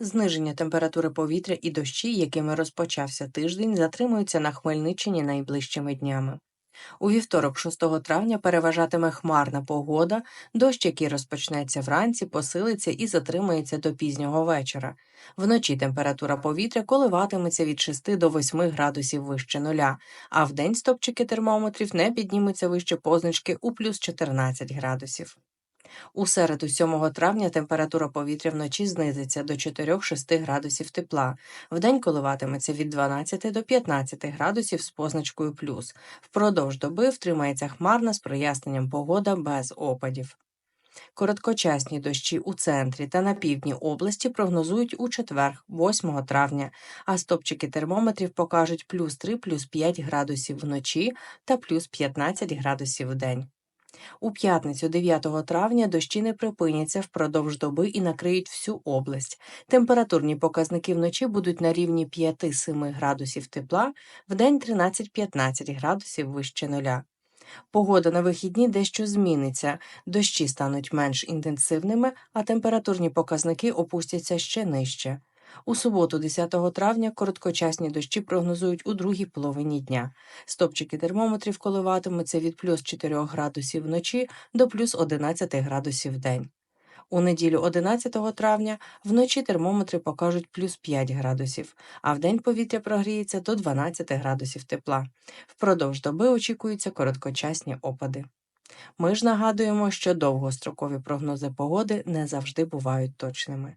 Зниження температури повітря і дощі, якими розпочався тиждень, затримуються на Хмельниччині найближчими днями. У вівторок, 6 травня, переважатиме хмарна погода, дощ, який розпочнеться вранці, посилиться і затримається до пізнього вечора. Вночі температура повітря коливатиметься від 6 до 8 градусів вище нуля, а вдень стопчики термометрів не піднімуться вище позначки у плюс 14 градусів. У середу, 7 травня, температура повітря вночі знизиться до 4-6 градусів тепла. Вдень коливатиметься від 12 до 15 градусів з позначкою плюс. Впродовж доби втримається хмарна з проясненням погода без опадів. Короткочасні дощі у центрі та на півдні області прогнозують у четвер, 8 травня, а стопчики термометрів покажуть плюс 3, плюс 5 градусів вночі та плюс 15 градусів вдень. У п'ятницю 9 травня дощі не припиняться впродовж доби і накриють всю область. Температурні показники вночі будуть на рівні 5-7 градусів тепла, вдень 13-15 градусів вище нуля. Погода на вихідні дещо зміниться, дощі стануть менш інтенсивними, а температурні показники опустяться ще нижче. У суботу, 10 травня, короткочасні дощі прогнозують у другій половині дня. Стопчики термометрів коливатимуться від плюс 4 градусів вночі до плюс 11 градусів в день. У неділю 11 травня вночі термометри покажуть плюс 5 градусів, а вдень повітря прогріється до 12 градусів тепла. Впродовж доби очікуються короткочасні опади. Ми ж нагадуємо, що довгострокові прогнози погоди не завжди бувають точними.